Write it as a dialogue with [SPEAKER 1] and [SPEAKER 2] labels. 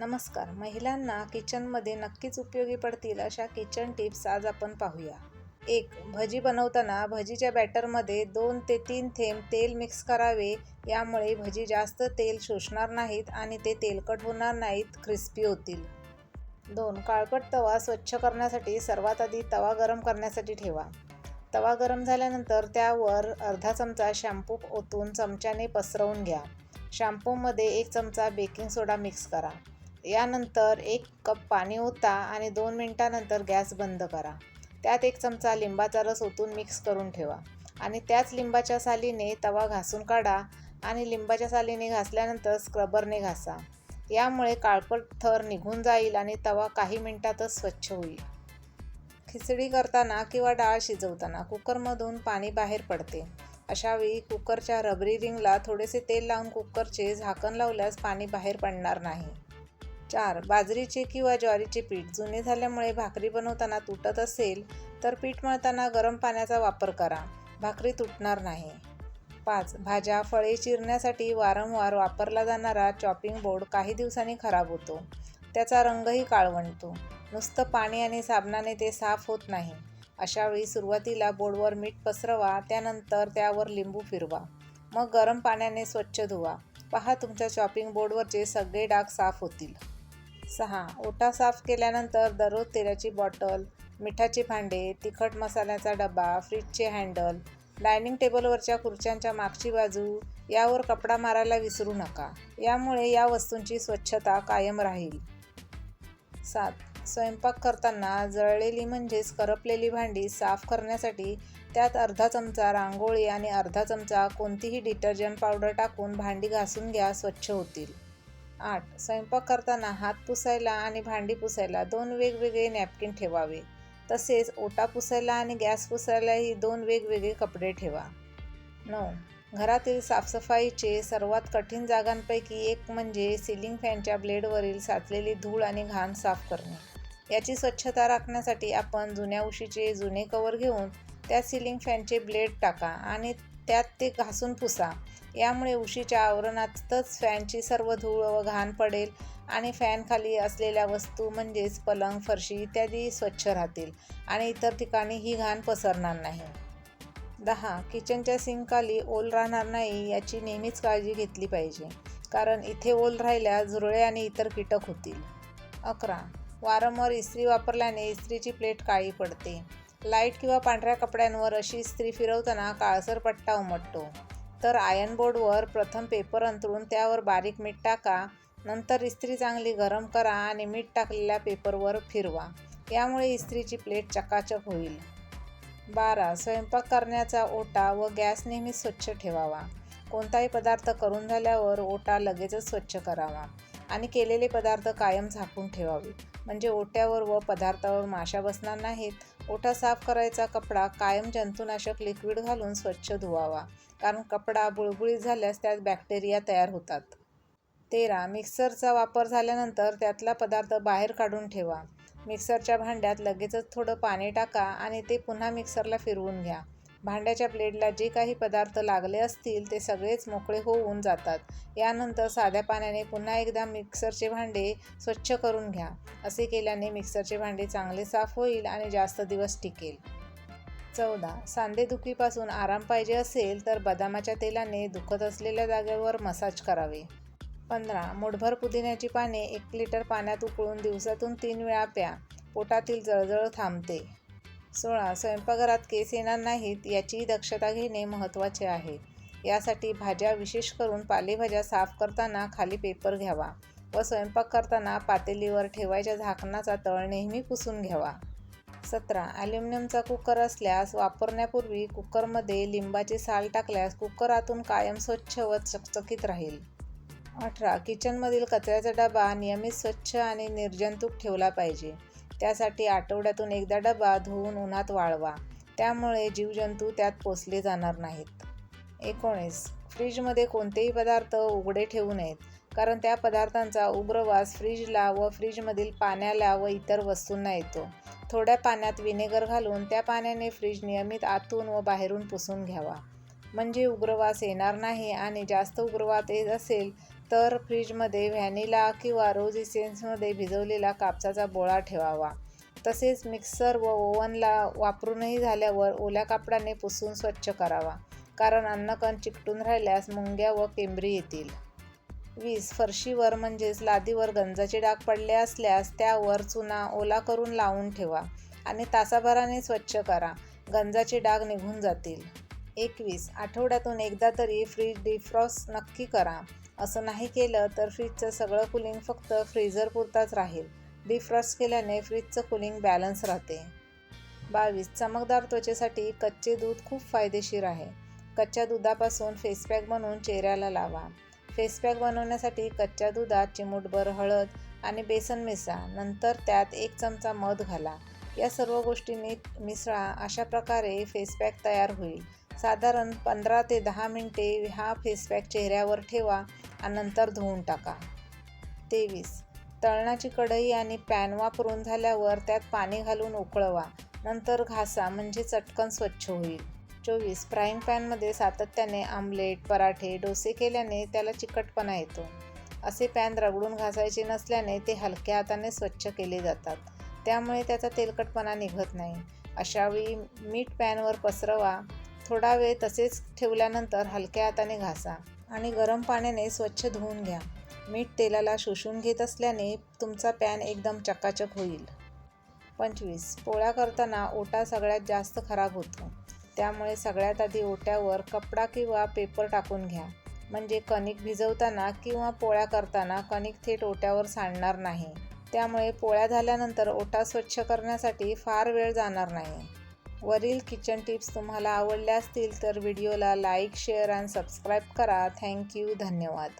[SPEAKER 1] नमस्कार. महिलांना किचनमध्ये नक्कीच उपयोगी पडतील अशा किचन टिप्स आज आपण पाहूया. एक भजी बनवताना भजीच्या बॅटरमध्ये दोन ते तीन थेंब तेल मिक्स करावे. यामुळे भजी जास्त तेल शोषणार नाहीत आणि ते तेलकट होणार नाहीत क्रिस्पी होतील. दोन काळपट तवा स्वच्छ करण्यासाठी सर्वात आधी तवा गरम करण्यासाठी ठेवा. तवा गरम झाल्यानंतर त्यावर अर्धा चमचा शॅम्पू ओतून चमच्याने पसरवून घ्या. शॅम्पूमध्ये एक चमचा बेकिंग सोडा मिक्स करा. यानंतर एक कप पाणी ओता आणि दोन मिनटानंतर गॅस बंद करा. त्यात एक चमचा लिंबाचा रस ओतून मिक्स करून ठेवा आणि त्याच लिंबाच्या सालीने तवा घासून काढा आणि लिंबाच्या सालीने घासल्यानंतर स्क्रबरने घासा. यामुळे काळपट थर निघून जाईल आणि तवा काही मिनटातच स्वच्छ होईल. खिचडी करताना किंवा डाळ शिजवताना कुकरमधून पाणी बाहेर पडते. अशावेळी कुकरच्या रबरी रिंगला थोडेसे तेल लावून कुकरचे झाकण लावल्यास पाणी बाहेर पडणार नाही. चार बाजरीचे किंवा ज्वारीचे पीठ जुने झाल्यामुळे भाकरी बनवताना तुटत असेल तर पीठ मळताना गरम पाण्याचा वापर करा. भाकरी तुटणार नाही. पाच भाज्या फळे चिरण्यासाठी वारंवार वापरला जाणारा चॉपिंग बोर्ड काही दिवसांनी खराब होतो. त्याचा रंगही काळवंटतो. नुसतं पाणी आणि साबणाने ते साफ होत नाही. अशावेळी सुरुवातीला बोर्डवर मीठ पसरवा त्यानंतर त्यावर लिंबू फिरवा. मग गरम पाण्याने स्वच्छ धुवा. पहा तुमच्या चॉपिंग बोर्डवरचे सगळे डाग साफ होतील. सहा. ओटा साफ केल्यानंतर दररोज तेलाची बॉटल मिठाचे भांडे तिखट मसाल्याचा डबा फ्रीजचे हँडल डायनिंग टेबलवरच्या खुर्च्यांच्या मागची बाजू यावर कपडा मारायला विसरू नका. यामुळे या वस्तूंची स्वच्छता कायम राहील. सात. स्वयंपाक करताना जळलेली म्हणजेच करपलेली भांडी साफ करण्यासाठी त्यात अर्धा चमचा रांगोळी आणि अर्धा चमचा कोणतीही डिटर्जंट पावडर टाकून भांडी घासून घ्या स्वच्छ होतील. आठ स्वयंपाक करताना हात पुसायला आणि भांडी पुसायला दोन वेगवेगळे नॅपकिन ठेवावे. तसेच ओटा पुसायला आणि गॅस पुसायलाही दोन वेगवेगळे कपडे ठेवा. नऊ घरातील साफसफाईचे सर्वात कठीण जागांपैकी एक म्हणजे सिलिंग फॅनच्या ब्लेडवरील साचलेली धूळ आणि घाण साफ करणे. याची स्वच्छता राखण्यासाठी आपण जुन्या उशीचे जुने कवर घेऊन त्या सिलिंग फॅनचे ब्लेड टाका आणि त्यात ते घासून पुसा. यामुळे उशीच्या आवरणातच फॅनची सर्व धूळ व घाण पडेल आणि फॅनखाली असलेल्या वस्तू म्हणजेच पलंग फरशी इत्यादी स्वच्छ राहतील आणि इतर ठिकाणी ही घाण पसरणार नाही. दहा किचनच्या सिंकखाली ओल राहणार नाही याची नेहमीच काळजी घेतली पाहिजे कारण इथे ओल राहिल्या झुरळे आणि इतर कीटक होतील. अकरा वारंवार इस्त्री वापरल्याने इस्त्रीची प्लेट काळी पडते. लाइट किंवा पांढऱ्या कपड्यांवर अशी इस्त्री फिरवताना काळसर पट्टा उमटतो. तर आयन बोर्डवर प्रथम पेपर अंतरून त्यावर बारीक मीठ टाका. नंतर इस्त्री चांगली गरम करा आणि मीठ टाकलेल्या पेपरवर फिरवा. यामुळे इस्त्रीची प्लेट चकाचक होईल. बारा. स्वयंपाक करण्याचा ओटा व गॅस नेहमी स्वच्छ ठेवावा. कोणताही पदार्थ करून झाल्यावर ओटा लगेचच स्वच्छ करावा. आणि केलेले पदार्थ कायम झाकून ठेवावे. म्हणजे ओट्यावर व पदार्थावर माशा बसणार नाहीत. ओटा साफ करायचा कपडा कायम जंतुनाशक लिक्विड घालून स्वच्छ धुवावा. कारण कपडा बुळबुळीत झाल्यास त्यात बॅक्टेरिया तयार होतात. तेरा. मिक्सरचा वापर झाल्यानंतर त्यातला पदार्थ बाहेर काढून ठेवा. मिक्सरच्या भांड्यात लगेचच थोडं पाणी टाका आणि ते पुन्हा मिक्सरला फिरवून घ्या. भांड्याच्या प्लेटला जे काही पदार्थ लागले असतील ते सगळेच मोकळे होऊन जातात. यानंतर साध्या पाण्याने पुन्हा एकदा मिक्सरचे भांडे स्वच्छ करून घ्या. असे केल्याने मिक्सरचे भांडे चांगले साफ होईल आणि जास्त दिवस टिकेल. चौदा. सांधेदुखीपासून आराम पाहिजे असेल तर बदामाच्या तेलाने दुखत असलेल्या जागेवर मसाज करावे. पंधरा. मुठभर पुदिन्याची पाने एक लिटर पाण्यात उकळून दिवसातून तीन वेळा प्या. पोटातील जळजळ थांबते. सोळा स्वयंपाकघरात केस येणार नाहीत याचीही दक्षता घेणे महत्त्वाचे आहे. यासाठी भाज्या विशेष करून पालेभाज्या साफ करताना खाली पेपर घ्यावा व स्वयंपाक करताना पातेलीवर ठेवायच्या झाकणाचा तळ नेहमी पुसून घ्यावा. सतरा. ॲल्युमिनियमचा कुकर असल्यास वापरण्यापूर्वी कुकरमध्ये लिंबाचे साल टाकल्यास कुकर आतून कायम स्वच्छ व चकचकीत राहील. अठरा. किचनमधील कचऱ्याचा डबा नियमित स्वच्छ आणि निर्जंतुक ठेवला पाहिजे. त्यासाठी आठवड्यातून एकदा डबा धुवून उन्हात वाळवा. त्यामुळे जीवजंतू त्यात पोचले जाणार नाहीत. एकोणीस. फ्रीजमध्ये कोणतेही पदार्थ उघडे ठेवू नयेत कारण त्या पदार्थांचा उग्र वास फ्रीजला व फ्रीजमधील पाण्याला व इतर वस्तूंना येतो. थोड्या पाण्यात विनेगर घालून त्या पाण्याने फ्रीज नियमित आतून व बाहेरून पुसून घ्यावा. म्हणजे उग्रवास येणार नाही आणि जास्त उग्रवास येत असेल तर फ्रीजमध्ये व्हॅनिला किंवा रोज इसेन्समध्ये भिजवलेला कापसाचा बोळा ठेवावा. तसेच मिक्सर व ओव्हनला वापरूनही झाल्यावर ओल्या कापडाने पुसून स्वच्छ करावा कारण अन्नकण चिकटून राहिल्यास मुंग्या व केंबरी येतील. वीस फरशीवर म्हणजेच लादीवर गंजाचे डाग पडले असल्यास त्यावर चुना ओला करून लावून ठेवा आणि तासाभराने स्वच्छ करा गंजाचे डाग निघून जातील. एकवीस आठवड्यातून एकदा तरी फ्रीज डिफ्रॉस्ट नक्की करा. असं नाही केलं तर फ्रीजचं सगळं कुलिंग फक्त फ्रीझरपुरताच राहील. डिफ्रॉस्ट केल्याने फ्रीजचं कुलिंग बॅलन्स राहते. बावीस. चमकदार त्वचेसाठी कच्चे दूध खूप फायदेशीर आहे. कच्च्या दुधापासून फेसपॅक बनवून चेहऱ्याला लावा. फेसपॅक बनवण्यासाठी कच्च्या दुधात चिमूटभर हळद आणि बेसन मिसळा. नंतर त्यात एक चमचा मध घाला. या सर्व गोष्टी नीट मिसळा अशा प्रकारे फेसपॅक तयार होईल. साधारण पंधरा ते दहा मिनटे हा फेसपॅक चेहऱ्यावर ठेवा. आणि नंतर धुवून टाका. तेवीस. तळणाची कढई आणि पॅन वापरून झाल्यावर त्यात पाणी घालून उकळवा. नंतर घासा म्हणजे चटकन स्वच्छ होईल. चोवीस. फ्राईंग पॅनमध्ये सातत्याने आमलेट पराठे डोसे केल्याने त्याला चिकटपणा येतो. असे पॅन रगडून घासायचे नसल्याने ते हलक्या हाताने स्वच्छ केले जातात. त्यामुळे त्याचा तेलकटपणा निघत नाही. अशावेळी मीठ पॅनवर पसरवा. थोडा वेळ तसेच ठेवल्यानंतर हलक्या हाताने घासा. आणि गरम पाण्याने स्वच्छ धुवून घ्या. मीठ तेलाला शोषून घेत असल्याने तुमचा पॅन एकदम चकाचक होईल. पंचवीस. पोळ्या करताना ओटा सगळ्यात जास्त खराब होतो. त्यामुळे सगळ्यात आधी ओट्यावर कपडा किंवा पेपर टाकून घ्या. म्हणजे कणिक भिजवताना किंवा पोळ्या करताना कणिक थेट ओट्यावर सांडणार नाही. त्यामुळे पोळ्या झाल्यानंतर ओटा स्वच्छ करण्यासाठी फार वेळ जाणार नाही. वरील किचन टिप्स तुम्हाला आवडल्या असतील तर व्हिडिओला लाईक शेअर आणि सबस्क्राईब करा. थँक्यू धन्यवाद.